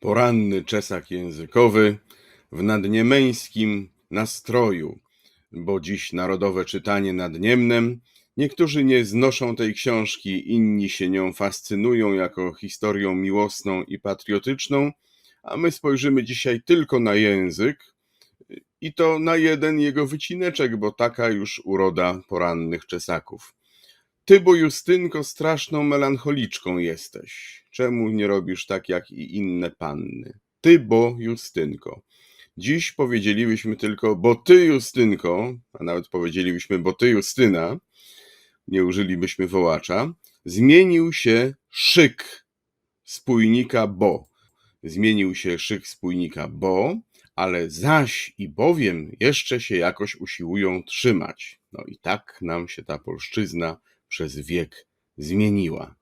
Poranny czesak językowy w nadniemeńskim nastroju, bo dziś narodowe czytanie nad Niemnem. Niektórzy nie znoszą tej książki, inni się nią fascynują jako historią miłosną i patriotyczną, a my spojrzymy dzisiaj tylko na język i to na jeden jego wycineczek, bo taka już uroda porannych czesaków. Ty, bo Justynko, straszną melancholiczką jesteś. Czemu nie robisz tak jak i inne panny? Ty, bo Justynko. Dziś powiedzielibyśmy tylko, bo ty, Justynko, a nawet powiedzielibyśmy, bo ty, Justyna, nie użylibyśmy wołacza, zmienił się szyk spójnika bo. Zmienił się szyk spójnika bo, ale zaś i bowiem jeszcze się jakoś usiłują trzymać. No i tak nam się ta polszczyzna przez wiek zmieniła.